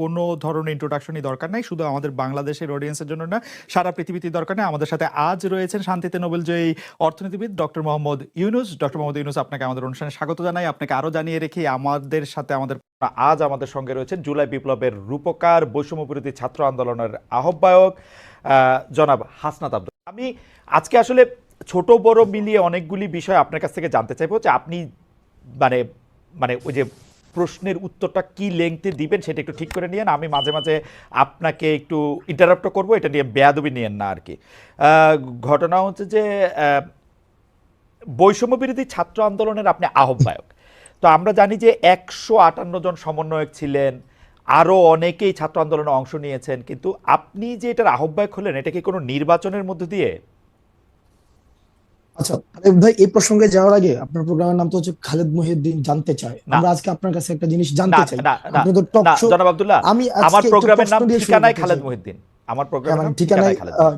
কোনো ধরনের ইন্ট্রোডাকশনই দরকার নাই, শুধু আমাদের বাংলাদেশের অডিয়েন্সের জন্য না, সারা পৃথিবীতে দরকার নেই। আমাদের সাথে আজ রয়েছেন শান্তিতে নোবেল জয়ী অর্থনীতিবিদ ডক্টর মোহাম্মদ ইউনুস। ডক্টর মোহাম্মদ ইউনুস, আপনাকে আমাদের অনুষ্ঠানে স্বাগত জানাই। আপনাকে আরও জানিয়ে রেখে আমাদের সাথে আমাদের আজ আমাদের সঙ্গে রয়েছেন জুলাই বিপ্লবের রূপকার বৈষম্য বিরোধী ছাত্র আন্দোলনের আহ্বায়ক জনাব হাসনাত আব্দুল। আমি আজকে আসলে ছোট, বড় মিলিয়ে অনেকগুলি বিষয় আপনার কাছ থেকে জানতে চাইব যে আপনি মানে মানে ওই যে প্রশ্নের উত্তরটা কি লেংথে দিবেন সেটা একটু ঠিক করে নিয়েন। আমি মাঝে মাঝে আপনাকে একটু ইন্টারাপ্ট করব, এটা নিয়ে বেয়াদবি নিয়েন না আর কি ঘটনা হচ্ছে যে বৈষম্য বিরোধী ছাত্র আন্দোলনের আপনি আহ্বায়ক। তো আমরা জানি যে একশো আটান্ন জন সমন্বয়ক ছিলেন আরও অনেকেই ছাত্র আন্দোলনে অংশ নিয়েছেন, কিন্তু আপনি যে এটার আহ্বায়ক হলেন, এটা কি কোনো নির্বাচনের মধ্য দিয়ে? আচ্ছা ভাই এই প্রসঙ্গে যাওয়ার আগে আপনার প্রোগ্রামের নাম তো হচ্ছে খালেদ মহিউদ্দিন জানতে চায়। আমরা আজকে আপনার কাছে একটা জিনিস জানতে চাই। আপনি তো টক শো জনাব আব্দুল্লাহ আমি আমার প্রোগ্রামের নাম ঠিকানায় খালেদ মহিউদ্দিন। আমার হ্যাঁ, প্রোগ্রামের নাম ঠিকানায়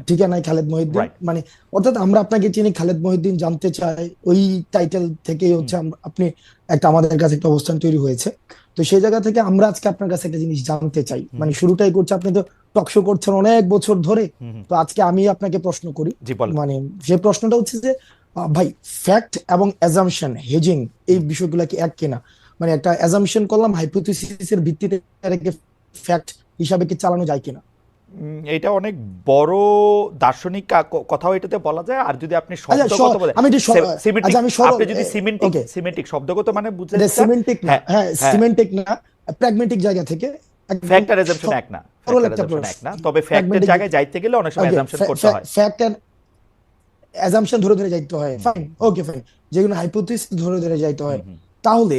ঠিকানায় খালেদ মহিউদ্দিন। মানে অর্থাৎ আমরা আপনাকে চিনি খালেদ মহিউদ্দিন জানতে চাই ওই টাইটেল থেকেই হচ্ছে আপনি একটা আমাদের কাছে একটা অবস্থান তৈরি হয়েছে। তো সেই জায়গা থেকে আমরা আজকে আপনার কাছে একটা জিনিস জানতে চাই। মানে শুরুটাই করছে আপনি তো টক শো করছেন অনেক বছর ধরে। তো আজকে আমি আপনাকে প্রশ্ন করি। মানে যে প্রশ্নটা হচ্ছে যে ভাই ফ্যাক্ট এবং অ্যাজাম্পশন হেজিং এই বিষয়গুলো কি এক কিনা? মানে একটা অ্যাজাম্পশন করলাম হাইপোথিসিসের ভিত্তিতে এটাকে ফ্যাক্ট হিসাবে কি চালানো যায় কিনা? এটা অনেক বড় দার্শনিক কা- ক- কথাও এটাতে বলা যায়। আর যদি আপনি আচ্ছা, শব্দগত বলেন আমি একটু স- সে- semantic, আচ্ছা, আমি আপনি যদি সিমেন্টিক সিমেন্টিক শব্দগত মানে বুঝতে সিমেন্টিক না। হ্যাঁ, হ্যাঁ হ্যাঁ। সিমেন্টিক না প্র্যাগমেটিক জায়গা থেকে। ফ্যাক্ট আর অ্যাজাম্পশন এক না। না তবে ফ্যাক্টের জায়গায় যাইতে গেলে অনেক সময় অ্যাজাম্পশন করতে হয়। ফ্যাক্ট এন্ড অ্যাজাম্পশন ধরে ধরে যাইতে হয়। ফাইন ওকে ফাইন যেগুলো ধরে ধরে যাইতে হয়। তাহলে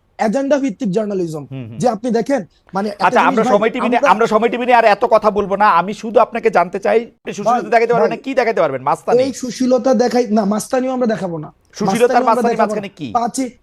এজেন্ডা ভিত্তিক জার্নালিজম। যে আপনি দেখেন মানে আচ্ছা আমরা সময় টিভি নিয়ে আমরা- সময় টিভি নিয়ে আর এত কথা বলব না। আমি শুধু আপনাকে জানতে চাই সুশীলতা দেখাতে পারবেন কি দেখাতে পারবেন? মাস্তানি। এই সুশীলতা দেখাই না মাস্তানিও আমরা দেখাবো না। সুশীলতার মাস্তানি মাঝখানে কি? কি?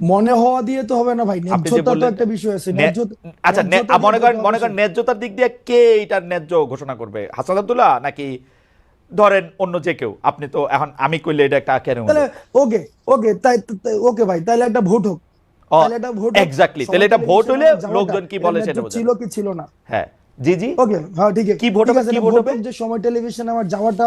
মনে হওয়া দিয়ে তো হবে না ভাই ন্যায্যতা তো একটা বিষয় আছে আচ্ছা মনে করেন মনে করেন ন্যায্যতার দিক দিয়ে কে এটার ন্যায্য ঘোষণা করবে? হাসান আব্দুল্লাহ নাকি ধরেন অন্য যে কেউ? আপনি তো এখন আমি কইলে এটা একটা কেন তাহলে ওকে ওকে তাই ওকে ভাই তাহলে একটা ভোট হোক। তাহলে একটা ভোট exactly, তাহলে এটা ভোট হলে লোকজন কি বলে সেটা ছিল কি ছিল না? হ্যাঁ। জি জি। ওকে হ্যাঁ ঠিক আছে কি ভোট হবে, কি ভোট হবে? যে সময় টেলিভিশন আমার যাওয়াটা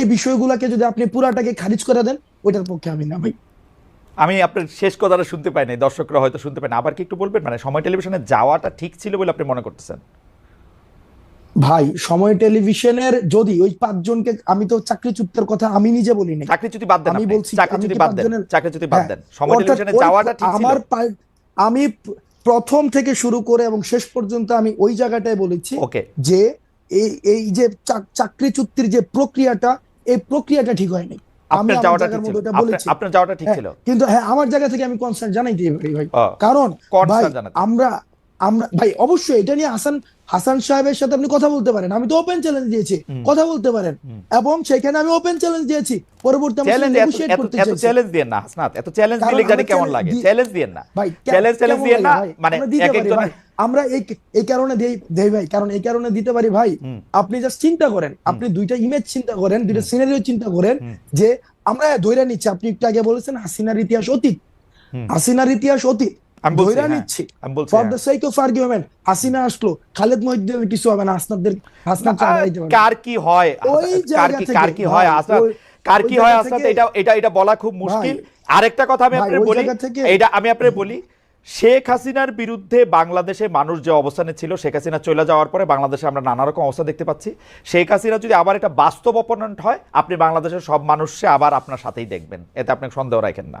সেই বিষয়গুলোকে যদি আপনি পুরাটাকে খারিজ করে দেন ওইটার পক্ষে আমি না ভাই। আমি আপনার শেষ কথাটা শুনতে পাই নাই দর্শকরা হয়তো শুনতে পায় না। আবার কি একটু বলবেন? মানে সময় টেলিভিশনে যাওয়াটা ঠিক ছিল বলে আপনি মনে করতেছেন? ভাই সময় টেলিভিশনের যদি ওই পাঁচজনকে আমি তো চাকরিচ্যুতের কথা আমি নিজে বলি নাই। চাকরিচ্যুতি বাদ দেন আমি বলছি চাকরিচ্যুতি আমি কি বাদ দেন পাঁচজনের- চাকরিচ্যুতি বাদ হ্যাঁ, দেন। সময় টেলিভিশনে যাওয়াটা ঠিক ছিল। আমার আমি প্রথম থেকে শুরু করে এবং শেষ পর্যন্ত আমি ওই জায়গাটায় বলেছি যে এই এই যে চাক- চাকরিচ্যুতির যে প্রক্রিয়াটা এই প্রক্রিয়াটা ঠিক হয়নি। আমি আমার জায়গার মধ্যে ওটা বলেছি। আপনার যাওয়াটা ঠিক হ্যাঁ, ছিল। কিন্তু হ্যাঁ আমার জায়গা থেকে আমি কনসার্ন জানাইতে পারি ভাই? কারণ ভাই আমরা আমরা ভাই অবশ্যই এটা নিয়ে হাসান হাসান সাহেবের সাথে আপনি কথা বলতে পারেন। আমি তো ওপেন চ্যালেঞ্জ দিয়েছি। কথা বলতে পারেন। এবং সেখানে আমি ওপেন চ্যালেঞ্জ দিয়েছি। পরবর্তী চ্যালেঞ্জ নেগোশিয়েট করতে এত চ্যালেঞ্জ দিয়েন না হাসনাত। এত চ্যালেঞ্জ দিলে জানি কেমন লাগে। চ্যালেঞ্জ দিয়েন না। ভাই চ্যালেঞ্জ চ্যালেঞ্জ দিয়েন না মানে এক ভাই। আমরা এই এই কারণে দেই দেই ভাই। কারণ এই কারণে দিতে পারি ভাই। আপনি জাস্ট চিন্তা করেন। আপনি দুইটা ইমেজ চিন্তা করেন দুইটা সিনারিও চিন্তা করেন যে আমরা ধৈর্য নিচ্ছি। আপনি একটু আগে বলেছেন হাসিনার ইতিহাস অতীত। হাসিনার ইতিহাস অতীত। হ্যাঁ। নিচ্ছি। For. The sake of argument Hasina আসলো খালেদ মহিউদ্দিনের কিছু হবে না কার কি হয়? কার কি কার কি হয় আসনাদ কার কি হয় আসনাদ এটা এটা এটা বলা খুব মুশকিল। আরেকটা কথা আমি আপনাকে বলি এটা আমি আপনাকে বলি শেখ হাসিনার বিরুদ্ধে বাংলাদেশে মানুষ যে অবস্থানে ছিল শেখ হাসিনা চলে যাওয়ার পরে বাংলাদেশে আমরা নানা রকম অবস্থা দেখতে পাচ্ছি। শেখ হাসিনা যদি আবার একটা বাস্তব অপোনেন্ট হয় আপনি বাংলাদেশের সব মানুষকে আবার আপনার সাথেই দেখবেন। এতে আপনি সন্দেহ রাখেন না।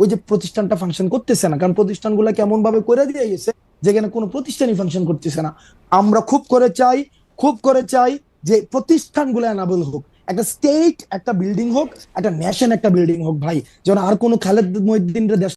ওই যে প্রতিষ্ঠানটা ফাংশন করতেছে না। কারণ প্রতিষ্ঠানগুলো কেমন ভাবে করে দিয়ে গেছে যেখানে কোনো প্রতিষ্ঠানই ফাংশন করতেছে না। আমরা খুব করে চাই, খুব করে চাই যে প্রতিষ্ঠানগুলো অ্যানাবল হোক। একটা স্টেট একটা বিল্ডিং হোক, একটা ন্যাশন একটা বিল্ডিং হোক ভাই। যেন আর কোনো খালেদ মহিদ্দিনরা দেশ